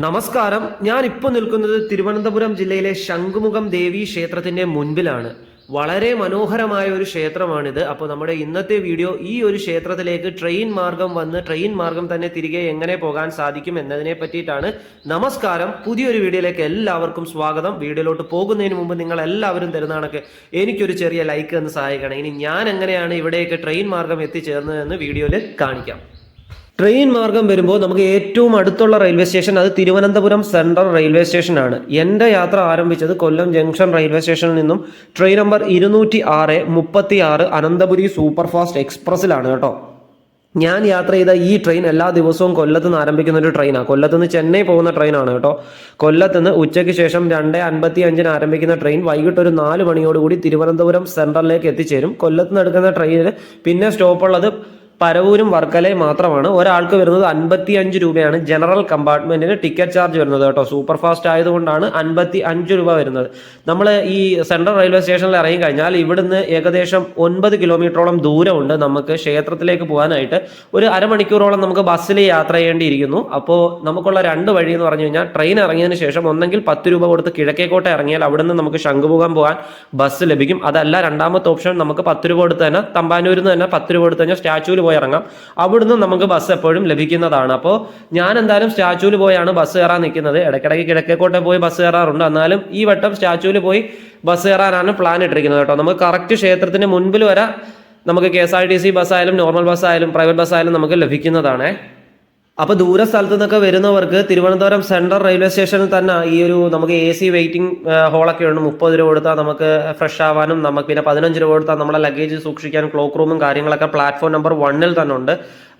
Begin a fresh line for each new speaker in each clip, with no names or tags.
നമസ്കാരം. ഞാൻ ഇപ്പോൾ നിൽക്കുന്നത് തിരുവനന്തപുരം ജില്ലയിലെ ശംഖുമുഖം ദേവി ക്ഷേത്രത്തിന്റെ മുൻപിലാണ്. വളരെ മനോഹരമായ ഒരു ക്ഷേത്രമാണിത്. അപ്പോൾ നമ്മുടെ ഇന്നത്തെ വീഡിയോ ഈ ഒരു ക്ഷേത്രത്തിലേക്ക് ട്രെയിൻ മാർഗം വന്ന് ട്രെയിൻ മാർഗം തന്നെ തിരികെ എങ്ങനെ പോകാൻ സാധിക്കും എന്നതിനെ പറ്റിയിട്ടാണ് നമസ്കാരം. പുതിയൊരു വീഡിയോയിലേക്ക് എല്ലാവർക്കും സ്വാഗതം. വീഡിയോയിലോട്ട് പോകുന്നതിന് മുമ്പ് നിങ്ങൾ എല്ലാവരും തരുന്നതാണൊക്കെ എനിക്കൊരു ചെറിയ ലൈക്ക് എന്ന് സഹായിക്കണം. ഇനി ഞാൻ എങ്ങനെയാണ് ഇവിടേക്ക് ട്രെയിൻ മാർഗം എത്തിച്ചേർന്നതെന്ന് വീഡിയോയിൽ കാണിക്കാം. ട്രെയിൻ മാർഗം വരുമ്പോൾ നമുക്ക് ഏറ്റവും അടുത്തുള്ള റെയിൽവേ സ്റ്റേഷൻ അത് തിരുവനന്തപുരം സെൻട്രൽ റെയിൽവേ സ്റ്റേഷനാണ്. എന്റെ യാത്ര ആരംഭിച്ചത് കൊല്ലം ജംഗ്ഷൻ റെയിൽവേ സ്റ്റേഷനിൽ നിന്നും ട്രെയിൻ നമ്പർ ഇരുന്നൂറ്റി ആറ് മുപ്പത്തി ആറ് അനന്തപുരി സൂപ്പർ ഫാസ്റ്റ് എക്സ്പ്രസ്സിലാണ് കേട്ടോ. ഞാൻ യാത്ര ചെയ്ത ഈ ട്രെയിൻ എല്ലാ ദിവസവും കൊല്ലത്ത് നിന്ന് ആരംഭിക്കുന്ന ഒരു ട്രെയിനാണ്. കൊല്ലത്ത് നിന്ന് ചെന്നൈ പോകുന്ന ട്രെയിനാണ് കേട്ടോ. കൊല്ലത്ത് നിന്ന് ഉച്ചയ്ക്ക് ശേഷം രണ്ട് അൻപത്തി അഞ്ചിന് ആരംഭിക്കുന്ന ട്രെയിൻ വൈകിട്ട് ഒരു നാല് മണിയോടുകൂടി തിരുവനന്തപുരം സെൻട്രലിലേക്ക് എത്തിച്ചേരും. കൊല്ലത്ത് നിന്ന് എടുക്കുന്ന ട്രെയിനിൽ പിന്നെ സ്റ്റോപ്പുള്ളത് പരവൂരും വർക്കലയും മാത്രമാണ്. ഒരാൾക്ക് വരുന്നത് അൻപത്തി അഞ്ച് രൂപയാണ്. ജനറൽ കമ്പാർട്ട്മെന്റിന് ടിക്കറ്റ് ചാർജ് വരുന്നത് കേട്ടോ. സൂപ്പർ ഫാസ്റ്റ് ആയതുകൊണ്ടാണ് അൻപത്തി അഞ്ച് രൂപ വരുന്നത്. നമ്മൾ ഈ സെൻട്രൽ റെയിൽവേ സ്റ്റേഷനിൽ ഇറങ്ങി കഴിഞ്ഞാൽ ഇവിടുന്ന് ഏകദേശം ഒൻപത് കിലോമീറ്ററോളം ദൂരമുണ്ട് നമുക്ക് ക്ഷേത്രത്തിലേക്ക് പോകാനായിട്ട്. ഒരു അരമണിക്കൂറോളം നമുക്ക് ബസ്സിൽ യാത്ര ചെയ്യേണ്ടിയിരിക്കുന്നു. അപ്പോൾ നമുക്കുള്ള രണ്ട് വഴി എന്ന് പറഞ്ഞു കഴിഞ്ഞാൽ ട്രെയിൻ ഇറങ്ങിയതിന് ശേഷം ഒന്നെങ്കിൽ പത്ത് രൂപ കൊടുത്ത് കിഴക്കേക്കോട്ട ഇറങ്ങിയാൽ അവിടുന്ന് നമുക്ക് ശംഖുമുഖം പോകാൻ ബസ് ലഭിക്കും. അതല്ല രണ്ടാമത്തെ ഓപ്ഷൻ നമുക്ക് പത്ത് രൂപ കൊടുത്ത് തന്നെ തമ്പാനൂരിൽ നിന്ന് തന്നെ പത്ത് രൂപ കൊടുത്ത് കഴിഞ്ഞാൽ സ്റ്റാച്യൂവിൽ പോയി ഇറങ്ങാം അവിടുന്ന് നമുക്ക് ബസ് എപ്പോഴും ലഭിക്കുന്നതാണ്. അപ്പോൾ ഞാൻ എന്തായാലും സ്റ്റാച്യൂവിൽ പോയാണ് ബസ് കയറാൻ നിൽക്കുന്നത്. ഇടയ്ക്കിടയ്ക്ക് കിഴക്കേക്കോട്ടെ പോയി ബസ് കയറാറുണ്ട് എന്നാലും ഈ വട്ടം സ്റ്റാച്യൂവിൽ പോയി ബസ് കയറാനാണ് പ്ലാൻ ഇട്ടിരിക്കുന്നത് കേട്ടോ. നമുക്ക് കറക്റ്റ് ക്ഷേത്രത്തിന് മുൻപിൽ വരെ നമുക്ക് K S R T C ആയാലും നോർമൽ ബസ്സായാലും പ്രൈവറ്റ് ബസ്സായാലും നമുക്ക് ലഭിക്കുന്നതാണ്. അപ്പോൾ ദൂര സ്ഥലത്തു നിന്നൊക്കെ വരുന്നവർക്ക് തിരുവനന്തപുരം സെൻട്രൽ റെയിൽവേ സ്റ്റേഷനിൽ തന്നെ ഈ ഒരു നമുക്ക് എ സി വെയിറ്റിംഗ് ഹോളൊക്കെ ഉണ്ട്. മുപ്പത് രൂപ കൊടുത്താൽ നമുക്ക് ഫ്രഷ് ആവാനും നമുക്ക് പിന്നെ പതിനഞ്ച് രൂപ കൊടുത്താൽ നമ്മുടെ ലഗേജ് സൂക്ഷിക്കാൻ ക്ലോക്ക് റൂമും കാര്യങ്ങളൊക്കെ പ്ലാറ്റ്ഫോം നമ്പർ വണ്ണിൽ തന്നെ ഉണ്ട്.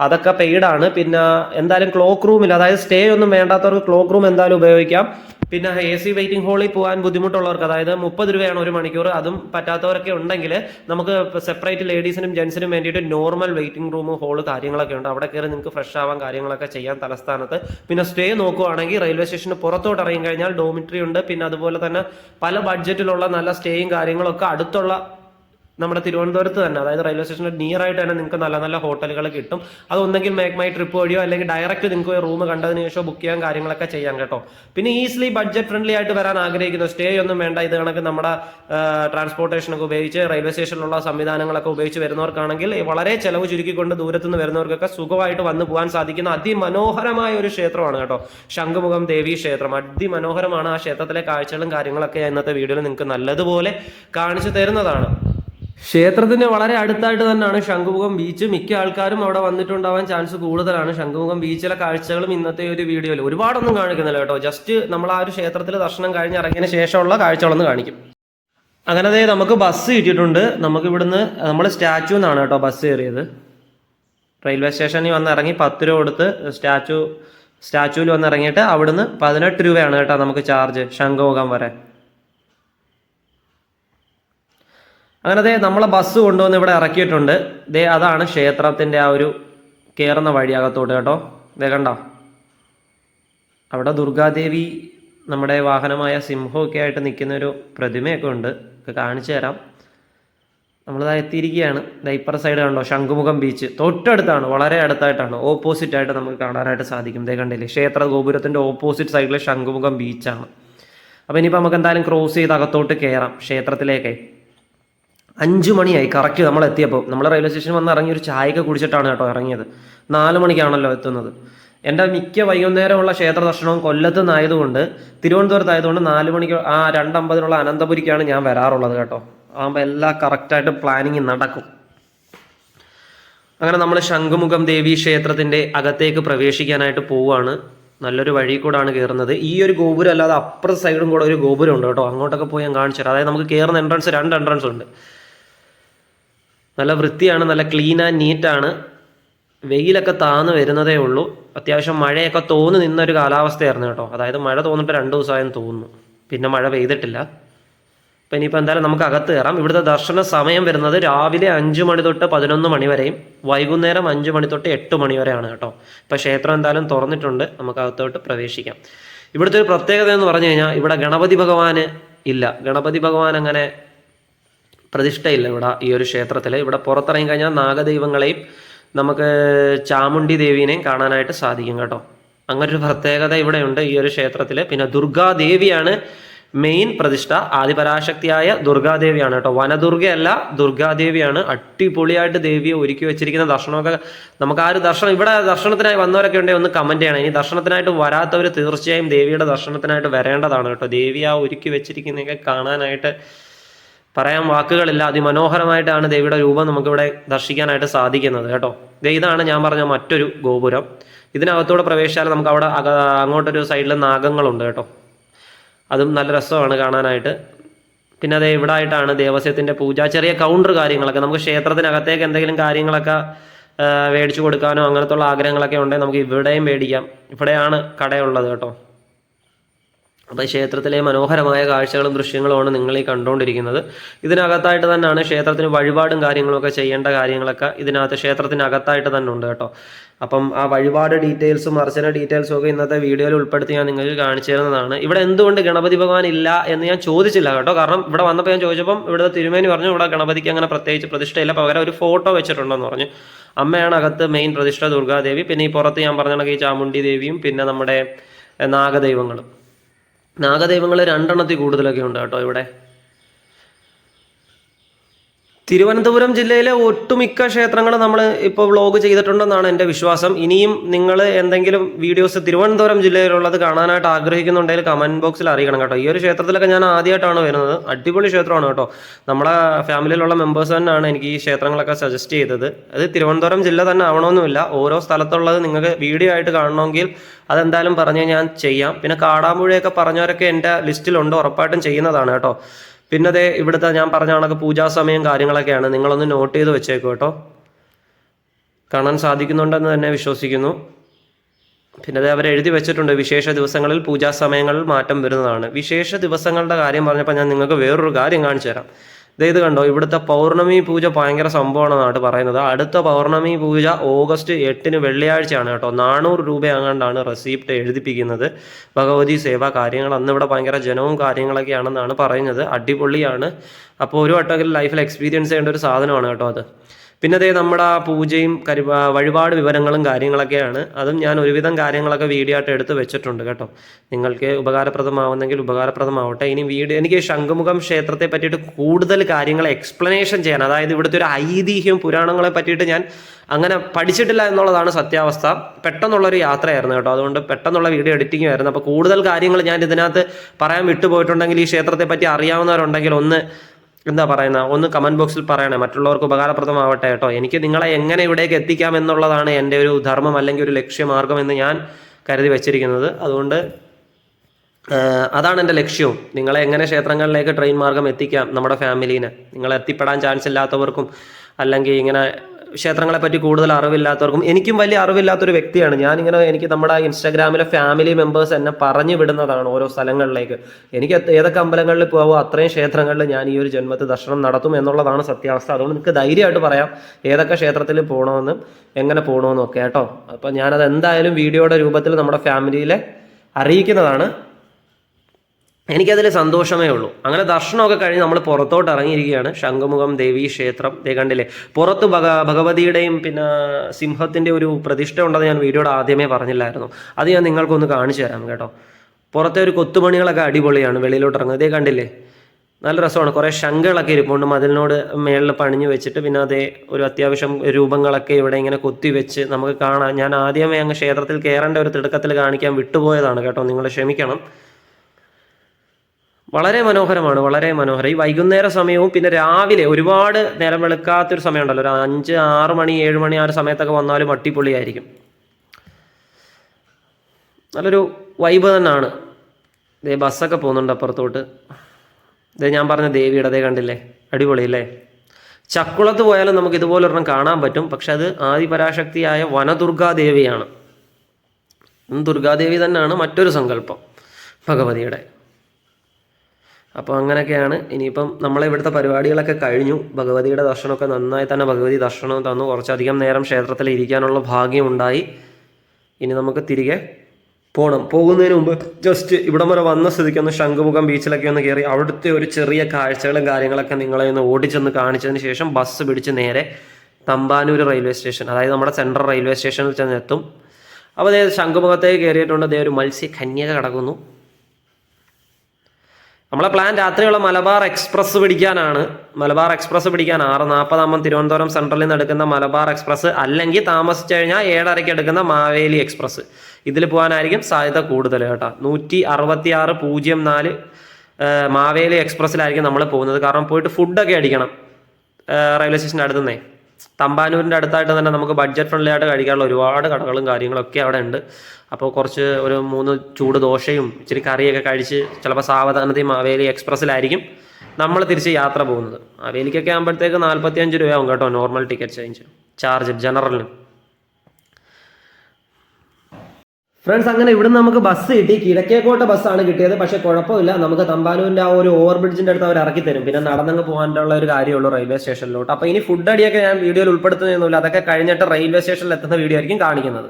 അതൊക്കെ പെയ്ഡാണ് പിന്നെ എന്തായാലും ക്ലോക്ക് റൂമിൽ അതായത് സ്റ്റേ ഒന്നും വേണ്ടാത്തവർക്ക് ക്ലോക്ക് റൂം എന്തായാലും ഉപയോഗിക്കാം. പിന്നെ എ സി വെയിറ്റിംഗ് ഹാളിൽ പോകാൻ ബുദ്ധിമുട്ടുള്ളവർക്ക് അതായത് മുപ്പത് രൂപയാണ് ഒരു മണിക്കൂർ അതും പറ്റാത്തവരൊക്കെ ഉണ്ടെങ്കിൽ നമുക്ക് സെപ്പറേറ്റ് ലേഡീസിനും ജെൻസിനും വേണ്ടിയിട്ട് നോർമൽ വെയിറ്റിംഗ് റൂം ഹോൾ കാര്യങ്ങളൊക്കെ ഉണ്ട്. അവിടെ കയറി നിങ്ങൾക്ക് ഫ്രഷ് ആവാൻ കാര്യങ്ങളൊക്കെ ചെയ്യാൻ തലസ്ഥാനത്ത്. പിന്നെ സ്റ്റേ നോക്കുവാണെങ്കിൽ റെയിൽവേ സ്റ്റേഷന് പുറത്തോട്ട് ഇറങ്ങി കഴിഞ്ഞാൽ ഡോമിറ്ററി ഉണ്ട്. പിന്നെ അതുപോലെ തന്നെ പല ബഡ്ജറ്റിലുള്ള നല്ല സ്റ്റേയും കാര്യങ്ങളൊക്കെ അടുത്തുള്ള നമ്മുടെ തിരുവനന്തപുരത്ത് തന്നെ അതായത് റെയിൽവേ സ്റ്റേഷന്റെ നിയർ ആയിട്ട് തന്നെ നിങ്ങൾക്ക് നല്ല നല്ല ഹോട്ടലുകൾ കിട്ടും. അതൊന്നെങ്കിൽ മേക്ക് മൈ ട്രിപ്പ് വഴിയോ അല്ലെങ്കിൽ ഡയറക്റ്റ് നിങ്ങൾക്ക് റൂം കണ്ടതിന് ശേഷം ബുക്ക് ചെയ്യാൻ കാര്യങ്ങളൊക്കെ ചെയ്യാം കേട്ടോ. പിന്നെ ഈസിലി ബഡ്ജറ്റ് ഫ്രണ്ട്ലി ആയിട്ട് വരാൻ ആഗ്രഹിക്കുന്നു. സ്റ്റേ ഒന്നും വേണ്ട. ഇത് കണക്ക് നമ്മുടെ ട്രാൻസ്പോർട്ടേഷനൊക്കെ ഉപയോഗിച്ച് റെയിൽവേ സ്റ്റേഷനിലുള്ള സംവിധാനങ്ങളൊക്കെ ഉപയോഗിച്ച് വരുന്നവർക്കാണെങ്കിൽ വളരെ ചെലവ് ചുരുക്കിക്കൊണ്ട് ദൂരത്തുനിന്ന് വരുന്നവർക്കൊക്കെ സുഖമായിട്ട് വന്നു പോകാൻ സാധിക്കുന്ന അതിമനോഹരമായ ഒരു ക്ഷേത്രമാണ് കേട്ടോ. ശംഖുമുഖം ദേവി ക്ഷേത്രം. അതിമനോഹരമാണ് ആ ക്ഷേത്രത്തിലെ കാഴ്ചകളും കാര്യങ്ങളൊക്കെ ഇന്നത്തെ വീഡിയോയിൽ നിങ്ങൾക്ക് നല്ലതുപോലെ കാണിച്ചു തരുന്നതാണ്. ക്ഷേത്രത്തിന്റെ വളരെ അടുത്തായിട്ട് തന്നെയാണ് ശംഖുമുഖം ബീച്ച്. മിക്ക ആൾക്കാരും അവിടെ വന്നിട്ടുണ്ടാവാൻ ചാൻസ് കൂടുതലാണ്. ശംഖുമുഖം ബീച്ചിലെ കാഴ്ചകളും ഇന്നത്തെ ഒരു വീഡിയോയിൽ ഒരുപാടൊന്നും കാണിക്കുന്നില്ല കേട്ടോ. ജസ്റ്റ് നമ്മൾ ആ ഒരു ക്ഷേത്രത്തിൽ ദർശനം കഴിഞ്ഞ് ഇറങ്ങിയതിന് ശേഷമുള്ള കാഴ്ചകളൊന്ന് കാണിക്കും. അങ്ങനെ ദേ നമുക്ക് ബസ് കിട്ടിയിട്ടുണ്ട്. നമുക്ക് ഇവിടുന്ന് നമ്മൾ സ്റ്റാച്ചു എന്നാണ് കേട്ടോ ബസ് കയറിയത്. റെയിൽവേ സ്റ്റേഷനിൽ വന്ന് ഇറങ്ങി പത്ത് രൂപ കൊടുത്ത് സ്റ്റാച്ചു സ്റ്റാച്ചുവിൽ വന്ന് ഇറങ്ങിയിട്ട് അവിടുന്ന് പതിനെട്ട് രൂപയാണ് കേട്ടോ നമുക്ക് ചാർജ് ശംഖുമുഖം വരെ. അങ്ങനെ ദേ നമ്മളെ ബസ് കൊണ്ടുവന്ന് ഇവിടെ ഇറക്കിയിട്ടുണ്ട്. ദേ അതാണ് ക്ഷേത്രത്തിന്റെ ആ ഒരു കയറുന്ന വഴി അകത്തോട്ട് കേട്ടോ. ദേ കണ്ടോ? അവിടെ ദുർഗാദേവി നമ്മുടെ വാഹനമായ സിംഹമൊക്കെ ആയിട്ട് നിൽക്കുന്ന ഒരു പ്രതിമയൊക്കെ ഉണ്ട്. ഒക്കെ കാണിച്ചു തരാം. നമ്മളിതാ എത്തിയിരിക്കുകയാണ്. ദൈപ്പറ സൈഡ് കണ്ടോ? ശംഖുമുഖം ബീച്ച് തൊട്ടടുത്താണ് വളരെ അടുത്തായിട്ടാണ്. ഓപ്പോസിറ്റ് ആയിട്ട് നമുക്ക് കാണാനായിട്ട് സാധിക്കും. ദേ കണ്ടില്ലേ? ക്ഷേത്ര ഗോപുരത്തിന്റെ ഓപ്പോസിറ്റ് സൈഡിൽ ശംഖുമുഖം ബീച്ചാണ് അപ്പോൾ ഇനിയിപ്പോൾ നമുക്ക് എന്തായാലും ക്രോസ് ചെയ്ത് അകത്തോട്ട് കയറാം ക്ഷേത്രത്തിലേക്കേ. അഞ്ചു മണിയായി. കറക്റ്റ് നമ്മൾ എത്തിയപ്പോൾ നമ്മൾ റെയിൽവേ സ്റ്റേഷനിൽ വന്ന് ഇറങ്ങി ഒരു ചായയൊക്കെ കുടിച്ചിട്ടാണ് കേട്ടോ ഇറങ്ങിയത്. നാല് മണിക്കാണല്ലോ എത്തുന്നത്. എന്റെ മിക്ക വൈകുന്നേരമുള്ള ക്ഷേത്ര ദർശനവും കൊല്ലത്ത് നിന്നായതുകൊണ്ട് തിരുവനന്തപുരത്ത് ആയതുകൊണ്ട് നാല് മണിക്ക് ആ രണ്ടമ്പതിനുള്ള അനന്തപുരിക്കാണ് ഞാൻ വരാറുള്ളത് കേട്ടോ. ആകുമ്പോൾ എല്ലാം കറക്റ്റായിട്ട് പ്ലാനിങ് നടക്കും. അങ്ങനെ നമ്മൾ ശംഖുമുഖം ദേവി ക്ഷേത്രത്തിന്റെ അകത്തേക്ക് പ്രവേശിക്കാനായിട്ട് പോവുകയാണ് നല്ലൊരു വഴി കൂടാണ് കയറുന്നത് ഈ ഒരു ഗോപുരം അല്ലാതെ അപ്പുറത്തെ സൈഡും കൂടെ ഒരു ഗോപുരം ഉണ്ട് കേട്ടോ. അങ്ങോട്ടൊക്കെ പോയി ഞാൻ കാണിച്ചു തരാം. അതായത് നമുക്ക് കയറുന്ന എൻട്രൻസ് രണ്ട് എൻട്രൻസ് ഉണ്ട്. നല്ല വൃത്തിയാണ് നല്ല ക്ലീൻ ആൻഡ് നീറ്റാണ് വെയിലൊക്കെ താന്ന് വരുന്നതേ ഉള്ളൂ. അത്യാവശ്യം മഴയൊക്കെ തോന്നു നിന്നൊരു കാലാവസ്ഥയായിരുന്നു കേട്ടോ. അതായത് മഴ തോന്നിട്ട് രണ്ട് ദിവസമായെന്ന് തോന്നുന്നു. പിന്നെ മഴ പെയ്തിട്ടില്ല. അപ്പം ഇനിയിപ്പോൾ എന്തായാലും നമുക്ക് അകത്ത് കയറാം. ഇവിടുത്തെ ദർശന സമയം വരുന്നത് രാവിലെ അഞ്ച് മണി തൊട്ട് പതിനൊന്ന് മണി വരെയും വൈകുന്നേരം അഞ്ച് മണി തൊട്ട് എട്ട് മണി വരെയാണ് കേട്ടോ. ഇപ്പം ക്ഷേത്രം എന്തായാലും തുറന്നിട്ടുണ്ട്. നമുക്ക് അകത്തോട്ട് പ്രവേശിക്കാം. ഇവിടുത്തെ ഒരു പ്രത്യേകത എന്ന് പറഞ്ഞു കഴിഞ്ഞാൽ ഇവിടെ ഗണപതി ഭഗവാന് ഇല്ല. ഗണപതി ഭഗവാൻ അങ്ങനെ പ്രതിഷ്ഠയില്ല ഇവിടെ ഈ ഒരു ക്ഷേത്രത്തിൽ ഇവിടെ പുറത്തിറങ്ങി കഴിഞ്ഞാൽ നാഗദൈവങ്ങളെയും നമുക്ക് ചാമുണ്ടി ദേവീനെയും കാണാനായിട്ട് സാധിക്കും കേട്ടോ. അങ്ങനൊരു പ്രത്യേകത ഇവിടെ ഉണ്ട് ഈ ഒരു ക്ഷേത്രത്തിൽ പിന്നെ ദുർഗാദേവിയാണ് മെയിൻ പ്രതിഷ്ഠ. ആദിപരാശക്തിയായ ദുർഗാദേവിയാണ് കേട്ടോ. വനദുർഗയല്ല ദുർഗാദേവിയാണ്. അടിപൊളിയായിട്ട് ദേവിയെ ഒരുക്കി വെച്ചിരിക്കുന്ന ദർശനമൊക്കെ നമുക്ക് ആ ഒരു ദർശനം ഇവിടെ ദർശനത്തിനായി വന്നവരൊക്കെ ഉണ്ടെങ്കിൽ ഒന്ന് കമന്റ് ചെയ്യണം. ഇനി ദർശനത്തിനായിട്ട് വരാത്തവർ തീർച്ചയായും ദേവിയുടെ ദർശനത്തിനായിട്ട് വരേണ്ടതാണ് കേട്ടോ. ദേവി ആ ഒരുക്കി വെച്ചിരിക്കുന്നതൊക്കെ കാണാനായിട്ട് പറയാൻ വാക്കുകളില്ല. അതിമനോഹരമായിട്ടാണ് ദേവിയുടെ രൂപം നമുക്കിവിടെ ദർശിക്കാനായിട്ട് സാധിക്കുന്നത് കേട്ടോ. ഇതാണ് ഞാൻ പറഞ്ഞ മറ്റൊരു ഗോപുരം. ഇതിനകത്തൂടെ പ്രവേശിച്ചാൽ നമുക്ക് അവിടെ അങ്ങോട്ടൊരു സൈഡിൽ നാഗങ്ങളുണ്ട് കേട്ടോ. അതും നല്ല രസമാണ് കാണാനായിട്ട്. പിന്നെ അതേ ഇവിടെ ആയിട്ടാണ് ദേവസ്യത്തിന്റെ പൂജ. ചെറിയ കൗണ്ടർ കാര്യങ്ങളൊക്കെ. നമുക്ക് ക്ഷേത്രത്തിനകത്തേക്ക് എന്തെങ്കിലും കാര്യങ്ങളൊക്കെ മേടിച്ചു കൊടുക്കാനോ അങ്ങനത്തെ ഉള്ള ആഗ്രഹങ്ങളൊക്കെ ഉണ്ടെങ്കിൽ നമുക്ക് ഇവിടെയും മേടിക്കാം. ഇവിടെയാണ് കടയുള്ളത് കേട്ടോ. അപ്പോൾ ക്ഷേത്രത്തിലെ മനോഹരമായ കാഴ്ചകളും ദൃശ്യങ്ങളുമാണ് നിങ്ങൾ ഈ കണ്ടുകൊണ്ടിരിക്കുന്നത്. ഇതിനകത്തായിട്ട് തന്നെയാണ് ക്ഷേത്രത്തിന് വഴിപാടും കാര്യങ്ങളൊക്കെ ചെയ്യേണ്ട കാര്യങ്ങളൊക്കെ ഇതിനകത്ത് ക്ഷേത്രത്തിനകത്തായിട്ട് തന്നെ ഉണ്ട് കേട്ടോ. അപ്പം ആ വഴിപാട് ഡീറ്റെയിൽസും അർച്ചന ഡീറ്റെയിൽസും ഒക്കെ ഇന്നത്തെ വീഡിയോയിൽ ഉൾപ്പെടുത്തി ഞാൻ നിങ്ങൾക്ക് കാണിച്ചു തരുന്നതാണ്. ഇവിടെ എന്തുകൊണ്ട് ഗണപതി ഭഗവാൻ ഇല്ല എന്ന് ഞാൻ ചോദിച്ചില്ല കേട്ടോ. കാരണം ഇവിടെ വന്നപ്പോൾ ഞാൻ ചോദിച്ചപ്പം ഇവിടെ തിരുമേനി പറഞ്ഞു ഇവിടെ ഗണപതിക്ക് അങ്ങനെ പ്രത്യേകിച്ച് പ്രതിഷ്ഠയില്ല. പകരം ഒരു ഫോട്ടോ വെച്ചിട്ടുണ്ടെന്ന് പറഞ്ഞു. അമ്മയാണ് അകത്ത് മെയിൻ പ്രതിഷ്ഠ ദുർഗാദേവി. പിന്നെ ഈ പുറത്ത് ഞാൻ പറഞ്ഞ കണക്ക് ഈ ചാമുണ്ടി ദേവിയും പിന്നെ നമ്മുടെ നാഗദൈവങ്ങളും. നാഗദൈവങ്ങൾ രണ്ടെണ്ണത്തിൽ കൂടുതലൊക്കെ ഉണ്ട് കേട്ടോ ഇവിടെ. തിരുവനന്തപുരം ജില്ലയിലെ ഒട്ടുമിക്ക ക്ഷേത്രങ്ങൾ നമ്മൾ ഇപ്പോൾ വ്ളോഗ് ചെയ്തിട്ടുണ്ടെന്നാണ് എന്റെ വിശ്വാസം. ഇനിയും നിങ്ങൾ എന്തെങ്കിലും വീഡിയോസ് തിരുവനന്തപുരം ജില്ലയിലുള്ളത് കാണാനായിട്ട് ആഗ്രഹിക്കുന്നുണ്ടെങ്കിൽ കമന്റ് ബോക്സിൽ അറിയിക്കണം കേട്ടോ. ഈ ഒരു ക്ഷേത്രത്തിലൊക്കെ ഞാൻ ആദ്യമായിട്ടാണ് വരുന്നത്. അടിപൊളി ക്ഷേത്രമാണ് കേട്ടോ. നമ്മുടെ ഫാമിലിയിലുള്ള മെമ്പേഴ്സ് തന്നെയാണ് എനിക്ക് ഈ ക്ഷേത്രങ്ങളൊക്കെ സജസ്റ്റ് ചെയ്തത്. അത് തിരുവനന്തപുരം ജില്ല തന്നെ ആവണമെന്നുമില്ല. ഓരോ സ്ഥലത്തുള്ളത് നിങ്ങൾക്ക് വീഡിയോ ആയിട്ട് കാണണമെങ്കിൽ അതെന്തായാലും പറഞ്ഞ് ഞാൻ ചെയ്യാം. പിന്നെ കാടാമ്പുഴയൊക്കെ പറഞ്ഞവരൊക്കെ എന്റെ ലിസ്റ്റിലുണ്ട് ഉറപ്പായിട്ടും ചെയ്യുന്നതാണ് കേട്ടോ. പിന്നെ അതേ ഇവിടുത്തെ ഞാൻ പറഞ്ഞ കണക്ക് പൂജാ സമയം കാര്യങ്ങളൊക്കെയാണ്. നിങ്ങളൊന്ന് നോട്ട് ചെയ്ത് വെച്ചേക്കും കേട്ടോ. കാണാൻ സാധിക്കുന്നുണ്ടെന്ന് തന്നെ വിശ്വസിക്കുന്നു. പിന്നെ അവർ എഴുതി വെച്ചിട്ടുണ്ട്. വിശേഷ ദിവസങ്ങളിൽ പൂജാ സമയങ്ങളിൽ മാറ്റം വരുന്നതാണ്. വിശേഷ ദിവസങ്ങളുടെ കാര്യം പറഞ്ഞപ്പോൾ ഞാൻ നിങ്ങൾക്ക് വേറൊരു കാര്യം കാണിച്ചു തരാം. ഇത് കണ്ടോ? ഇവിടുത്തെ പൗർണമി പൂജ ഭയങ്കര സംഭവമാണെന്നാണ് പറയുന്നത്. അടുത്ത പൗർണമി പൂജ ഓഗസ്റ്റ് എട്ടിന് വെള്ളിയാഴ്ചയാണ് കേട്ടോ. നാനൂറ് രൂപയാങ്ങാണ്ടാണ് റെസിപ്റ്റ് എഴുതിപ്പിക്കുന്നത്. ഭഗവതി സേവ കാര്യങ്ങൾ അന്ന് ഇവിടെ ഭയങ്കര ജനവും കാര്യങ്ങളൊക്കെയാണെന്നാണ് പറയുന്നത്. അടിപൊളിയാണ്. അപ്പോൾ ഒരു വട്ടമെങ്കിലും ലൈഫിൽ എക്സ്പീരിയൻസ് ചെയ്യേണ്ട ഒരു സാധനമാണ് കേട്ടോ അത്. പിന്നെ അതേ നമ്മുടെ ആ പൂജയും കരി വഴിപാട് വിവരങ്ങളും കാര്യങ്ങളൊക്കെയാണ്. അതും ഞാൻ ഒരുവിധം കാര്യങ്ങളൊക്കെ വീഡിയോ ആയിട്ട് എടുത്ത് വെച്ചിട്ടുണ്ട് കേട്ടോ. നിങ്ങൾക്ക് ഉപകാരപ്രദമാവുന്നെങ്കിൽ ഉപകാരപ്രദമാവട്ടെ. ഇനി വീഡിയോ എനിക്ക് ശംഖുമുഖം ക്ഷേത്രത്തെ പറ്റിയിട്ട് കൂടുതൽ കാര്യങ്ങൾ എക്സ്പ്ലനേഷൻ ചെയ്യാൻ അതായത് ഇവിടുത്തെ ഒരു ഐതിഹ്യം പുരാണങ്ങളെ പറ്റിയിട്ട് ഞാൻ അങ്ങനെ പഠിച്ചിട്ടില്ല എന്നുള്ളതാണ് സത്യാവസ്ഥ. പെട്ടെന്നുള്ളൊരു യാത്രയായിരുന്നു കേട്ടോ. അതുകൊണ്ട് പെട്ടെന്നുള്ള വീഡിയോ എഡിറ്റിംഗ് ആയിരുന്നു അപ്പോൾ കൂടുതൽ കാര്യങ്ങൾ ഞാൻ ഇതിനകത്ത് പറയാൻ വിട്ടുപോയിട്ടുണ്ടെങ്കിൽ ഈ ക്ഷേത്രത്തെ പറ്റി അറിയാവുന്നവരുണ്ടെങ്കിൽ ഒന്ന് എന്താ പറയുന്ന? ഒന്ന് കമന്റ് ബോക്സിൽ പറയണേ. മറ്റുള്ളവർക്ക് ഉപകാരപ്രദമാവട്ടെ കേട്ടോ. എനിക്ക് നിങ്ങളെ എങ്ങനെ ഇവിടേക്ക് എത്തിക്കാം എന്നുള്ളതാണ് എന്റെ ഒരു ധർമ്മം അല്ലെങ്കിൽ ഒരു ലക്ഷ്യമാർഗം എന്ന് ഞാൻ കരുതി വെച്ചിരിക്കുന്നത്. അതുകൊണ്ട് അതാണ് എന്റെ ലക്ഷ്യവും. നിങ്ങളെ എങ്ങനെ ക്ഷേത്രങ്ങളിലേക്ക് ട്രെയിൻ മാർഗം എത്തിക്കാം നമ്മുടെ ഫാമിലീനെ നിങ്ങൾ എത്തിപ്പെടാൻ ചാൻസ് ഇല്ലാത്തവർക്കും അല്ലെങ്കിൽ ഇങ്ങനെ ക്ഷേത്രങ്ങളെ പറ്റി കൂടുതൽ അറിവില്ലാത്തവർക്കും എനിക്കും വലിയ അറിവില്ലാത്തൊരു വ്യക്തിയാണ്. ഞാനിങ്ങനെ എനിക്ക് നമ്മുടെ ഇൻസ്റ്റാഗ്രാമിലെ ഫാമിലി മെമ്പേഴ്സ് എന്നെ പറഞ്ഞു വിടുന്നതാണ് ഓരോ സ്ഥലങ്ങളിലേക്ക്. എനിക്ക് ഏതൊക്കെ അമ്പലങ്ങളിൽ പോകുമോ അത്രയും ക്ഷേത്രങ്ങളിൽ ഞാൻ ഈ ഒരു ജന്മത്തിൽ ദർശനം നടത്തും എന്നുള്ളതാണ് സത്യാവസ്ഥ. അതുകൊണ്ട് നിങ്ങൾക്ക് ധൈര്യമായിട്ട് പറയാം ഏതൊക്കെ ക്ഷേത്രത്തിൽ പോകണമെന്നും എങ്ങനെ പോകണമെന്നും ഒക്കെ കേട്ടോ. അപ്പം ഞാനത് എന്തായാലും വീഡിയോയുടെ രൂപത്തിൽ നമ്മുടെ ഫാമിലിയിലെ അറിയിക്കുന്നതാണ്. എനിക്കതിൽ സന്തോഷമേ ഉള്ളൂ. അങ്ങനെ ദർശനമൊക്കെ കഴിഞ്ഞ് നമ്മൾ പുറത്തോട്ട് ഇറങ്ങിയിരിക്കുകയാണ്. ശംഖുമുഖം ദേവി ക്ഷേത്രം ദേ കണ്ടില്ലേ? പുറത്ത് ഭഗ ഭഗവതിയുടെയും പിന്നെ സിംഹത്തിന്റെ ഒരു പ്രതിഷ്ഠ ഉണ്ടെന്ന് ഞാൻ വീഡിയോയുടെ ആദ്യമേ പറഞ്ഞില്ലായിരുന്നു. അത് ഞാൻ നിങ്ങൾക്കൊന്ന് കാണിച്ചു തരാം കേട്ടോ. പുറത്തെ ഒരു കൊത്തുപണികളൊക്കെ അടിപൊളിയാണ് വെളിയിലോട്ട് ഇറങ്ങുന്നത്. ഇതേ കണ്ടില്ലേ? നല്ല രസമാണ്. കുറേ ശങ്കളൊക്കെ ഇരിപ്പുണ്ട്. മതിലിനോട് മേളിൽ പണിഞ്ഞു വെച്ചിട്ട് പിന്നെ അതേ ഒരു അത്യാവശ്യം രൂപങ്ങളൊക്കെ ഇവിടെ ഇങ്ങനെ കൊത്തി വെച്ച് നമുക്ക് കാണാം. ഞാൻ ആദ്യമേ അങ്ങ് ക്ഷേത്രത്തിൽ കയറേണ്ട ഒരു തിടുക്കത്തിൽ കാണിക്കാൻ വിട്ടുപോയതാണ് കേട്ടോ. നിങ്ങൾ ക്ഷമിക്കണം. വളരെ മനോഹരമാണ് വളരെ മനോഹരം. ഈ വൈകുന്നേര സമയവും പിന്നെ രാവിലെ ഒരുപാട് നേരം വെളുക്കാത്തൊരു സമയമുണ്ടല്ലോ. ഒരു അഞ്ച് ആറ് മണി ഏഴ് മണി ആ ഒരു സമയത്തൊക്കെ വന്നാലും അടിപൊളിയായിരിക്കും. നല്ലൊരു വൈബ് തന്നെയാണ്. ഇതേ ബസ്സൊക്കെ പോകുന്നുണ്ട് അപ്പുറത്തോട്ട്. ഇതേ ഞാൻ പറഞ്ഞ ദേവിയുടെ അതേ കണ്ടില്ലേ? അടിപൊളി അല്ലേ? ചക്കുളത്ത് പോയാലും നമുക്ക് ഇതുപോലൊരെണ്ണം കാണാൻ പറ്റും. പക്ഷെ അത് ആദിപരാശക്തിയായ വനദുർഗാദേവിയാണ് ദുർഗാദേവി തന്നെയാണ് മറ്റൊരു സങ്കല്പം ഭഗവതിയുടെ. അപ്പോൾ അങ്ങനെയൊക്കെയാണ്. ഇനിയിപ്പം നമ്മളെ ഇവിടുത്തെ പരിപാടികളൊക്കെ കഴിഞ്ഞു. ഭഗവതിയുടെ ദർശനമൊക്കെ നന്നായി തന്നെ ഭഗവതി ദർശനം തന്നു. കുറച്ചധികം നേരം ക്ഷേത്രത്തിൽ ഇരിക്കാനുള്ള ഭാഗ്യം ഉണ്ടായി. ഇനി നമുക്ക് തിരികെ പോകണം പോകുന്നതിന് മുമ്പ് ജസ്റ്റ് ഇവിടം വരെ വന്ന സ്ഥിതിക്ക് ഒന്ന് ശംഖുമുഖം ബീച്ചിലൊക്കെ ഒന്ന് കയറി അവിടുത്തെ ഒരു ചെറിയ കാഴ്ചകളും കാര്യങ്ങളൊക്കെ നിങ്ങളെ ഒന്ന് ഓടിച്ചൊന്ന് കാണിച്ചതിന് ശേഷം ബസ് പിടിച്ച് നേരെ തമ്പാനൂർ റെയിൽവേ സ്റ്റേഷൻ അതായത് നമ്മുടെ സെൻട്രൽ റെയിൽവേ സ്റ്റേഷനിൽ ചെന്ന് എത്തും അപ്പോൾ ശംഖുമുഖത്തേക്ക് കയറിയിട്ടുണ്ട്. അതേ ഒരു മത്സ്യ കന്യക കിടക്കുന്നു. നമ്മളെ പ്ലാൻ രാത്രിയുള്ള മലബാർ എക്സ്പ്രസ് പിടിക്കാനാണ്. മലബാർ എക്സ്പ്രസ് പിടിക്കാൻ ആറ് നാൽപ്പതാകുമ്പം തിരുവനന്തപുരം സെൻട്രലിൽ നിന്ന് എടുക്കുന്ന മലബാർ എക്സ്പ്രസ് അല്ലെങ്കിൽ താമസിച്ചു കഴിഞ്ഞാൽ ഏഴരയ്ക്ക് എടുക്കുന്ന മാവേലി എക്സ്പ്രസ്. ഇതിൽ പോകാനായിരിക്കും സാധ്യത കൂടുതൽ കേട്ടോ. നൂറ്റി അറുപത്തി ആറ് പൂജ്യം നാല് മാവേലി എക്സ്പ്രസ്സിലായിരിക്കും നമ്മൾ പോകുന്നത്. കാരണം പോയിട്ട് ഫുഡൊക്കെ അടിക്കണം റെയിൽവേ സ്റ്റേഷന്റെ അടുത്ത് നിന്നേ തമ്പാനൂരിന്റെ അടുത്തായിട്ട് തന്നെ നമുക്ക് ബഡ്ജറ്റ് ഫ്രണ്ട്ലി ആയിട്ട് കഴിക്കാനുള്ള ഒരുപാട് കടകളും കാര്യങ്ങളൊക്കെ അവിടെ ഉണ്ട്. അപ്പോൾ കുറച്ച് ഒരു മൂന്ന് ചൂട് ദോശയും ഇച്ചിരി കറിയൊക്കെ കഴിച്ച് ചിലപ്പോൾ സാവധാനതയും മാവേലി എക്സ്പ്രസ്സിലായിരിക്കും നമ്മൾ തിരിച്ച് യാത്ര പോകുന്നത്. മാവേലിക്കൊക്കെ ആകുമ്പോഴത്തേക്ക് നാൽപ്പത്തി അഞ്ച് രൂപയാവും കേട്ടോ നോർമൽ ടിക്കറ്റ് ചേഞ്ച് ചാർജ് ജനറലിന് ഫ്രണ്ട്സ് അങ്ങനെ ഇവിടുന്ന് നമുക്ക് ബസ് കിട്ടി. കിഴക്കേക്കോട്ട ബസ്സാണ് കിട്ടിയത്. പക്ഷെ കുഴപ്പമില്ല. നമുക്ക് തമ്പാനൂരിന്റെ ആ ഒരു ഓവർ ബ്രിഡ്ജിന്റെ അടുത്ത് അവർ ഇറക്കി തരും. പിന്നെ നടന്നങ്ങ് പോകാനുള്ള ഒരു കാര്യമുള്ളൂ റെയിൽവേ സ്റ്റേഷനിലോട്ട് അപ്പൊ ഇനി ഫുഡ് അടിയൊക്കെ ഞാൻ വീഡിയോയിൽ ഉൾപ്പെടുത്തുന്നില്ല അതൊക്കെ കഴിഞ്ഞിട്ട് റെയിൽവേ സ്റ്റേഷനിൽ എത്തുന്ന വീഡിയോ ആയിരിക്കും കാണിക്കുന്നത്.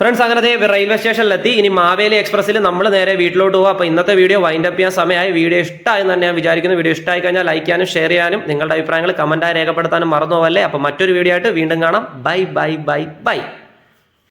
ഫ്രണ്ട്സ് അങ്ങനെ റെയിൽവേ സ്റ്റേഷനിലെത്തി ഇനി മാവേലി എക്സ്പ്രസ്സിൽ നമ്മൾ നേരെ വീട്ടിലോട്ട് പോകും അപ്പോൾ ഇന്നത്തെ വീഡിയോ വൈൻഡ് അപ്പ് ചെയ്യാൻ സമയമായി. വീഡിയോ ഇഷ്ടമായി തന്നെ ഞാൻ വിചാരിക്കുന്നു. വീഡിയോ ഇഷ്ടമായി കഴിഞ്ഞാൽ ലൈക്ക് ചെയ്യാനും ഷെയർ ചെയ്യാനും നിങ്ങളുടെ അഭിപ്രായങ്ങൾ കമന്റായി രേഖപ്പെടുത്താനും മറന്നു പോവല്ലേ അപ്പോൾ മറ്റൊരു വീഡിയോ ആയിട്ട് വീണ്ടും കാണാം. Bye bye bye bye